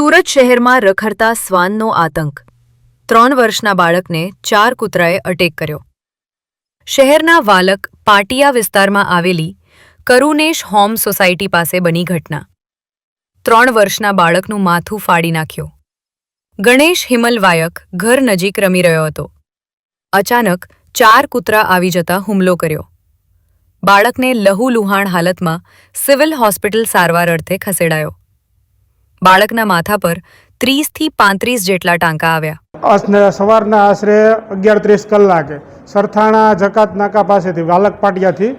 સુરત શહેરમાં રખડતા શ્વાનનો આતંક. ત્રણ વર્ષના બાળકને ચાર કૂતરાએ અટેક કર્યો. શહેરના વાલક પાટિયા વિસ્તારમાં આવેલી કરુનેશ હોમ સોસાયટી પાસે બની ઘટના. ત્રણ વર્ષના બાળકનું માથું ફાડી નાખ્યું. ગણેશ હિમલવાયક ઘર નજીક રમી રહ્યો હતો. અચાનક ચાર કૂતરા આવી જતા હુમલો કર્યો. બાળકને લહુલુહાણ હાલતમાં સિવિલ હોસ્પિટલ સારવાર અર્થે ખસેડાયો. બાળકના માથા પર ત્રીસથી પાંત્રીસ જેટલા ટાંકા આવ્યા. સવારના આશરે અગિયાર ત્રીસ કલાકે સરથાણા જકાત નાકા પાસેથી વાલક પાટિયાથી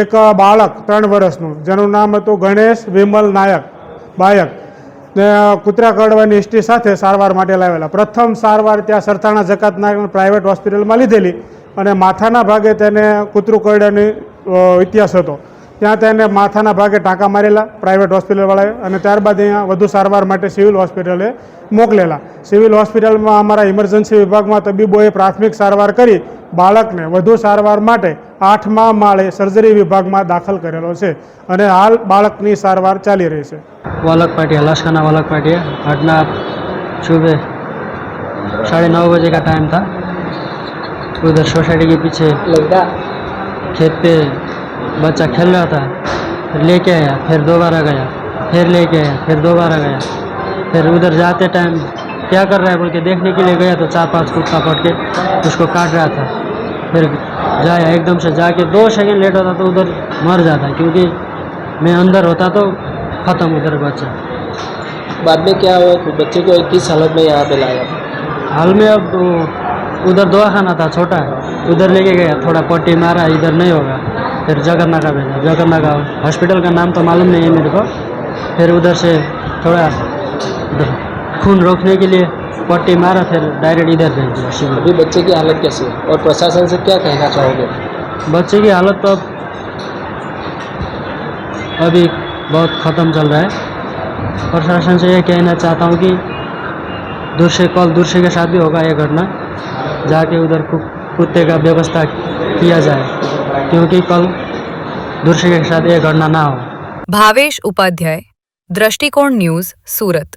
એક બાળક ત્રણ વર્ષનું, જેનું નામ હતું ગણેશ વિમલ નાયક, બાયક, ને કૂતરા કરડવાની હિસ્ટ્રી સાથે સારવાર માટે લાવેલા. પ્રથમ સારવાર ત્યાં સરથાણા જકાત નાકા પ્રાઇવેટ હોસ્પિટલમાં લીધેલી અને માથાના ભાગે તેને કૂતરું કરડવાની ઇતિહાસ હતો. ત્યાં તેને માથાના ભાગે ટાંકા મારેલા પ્રાઇવેટ હોસ્પિટલવાળાએ અને ત્યારબાદ અહીંયા વધુ સારવાર માટે સિવિલ હોસ્પિટલે મોકલેલા. સિવિલ હોસ્પિટલમાં અમારા ઇમરજન્સી વિભાગમાં તબીબોએ પ્રાથમિક સારવાર કરી બાળકને વધુ સારવાર માટે આઠમા માળે સર્જરી વિભાગમાં દાખલ કરેલો છે અને હાલ બાળકની સારવાર ચાલી રહી છે. વાલક પાટિયા લાસ્કાના વાલક પાટિયા આજના સુબહ સાડી નવ બજે કા ટાઈમ થા. ઉધર સોસાયટી કે પીછે ખેત પે बच्चा खेल रहा था फिर लेके आया फिर दोबारा गया फिर लेके आया फिर दोबारा गया फिर उधर जाते टाइम क्या कर रहा है बोल के देखने के लिए गया तो चार पाँच कुत्ता पट के उसको काट रहा था। फिर जाया एकदम से जाके दो सेकेंड लेट होता तो उधर मर जाता क्योंकि मैं अंदर होता तो ख़त्म उधर बच्चा। बाद में क्या हुआ? फिर बच्चे को किस हालत में यहाँ पे लाया? हाल में अब उधर दवाखाना था छोटा उधर लेके गया थोड़ा पट्टी मारा इधर नहीं होगा। फिर जगन्नाका भेजा जगन्नाका हॉस्पिटल का नाम तो मालूम नहीं है मेरे को। फिर उधर से थोड़ा खून रोकने के लिए पट्टी मारा फिर डायरेक्ट इधर भेज दिया शिविर अभी बच्चे की हालत कैसी है? और प्रशासन से क्या कहना चाहोगे? बच्चे की हालत तो अब अभी बहुत ख़त्म चल रहा है। प्रशासन से ये कहना चाहता हूँ कि दूर से कल दूर से के साथ भी होगा यह घटना जाके उधर कुत्ते का व्यवस्था किया जाए। क्योंकि कल दूर से के साथ ये घटना ना हो ભાવેશ ઉપાધ્યાય દ્રષ્ટિકોણ ન્યૂઝ સુરત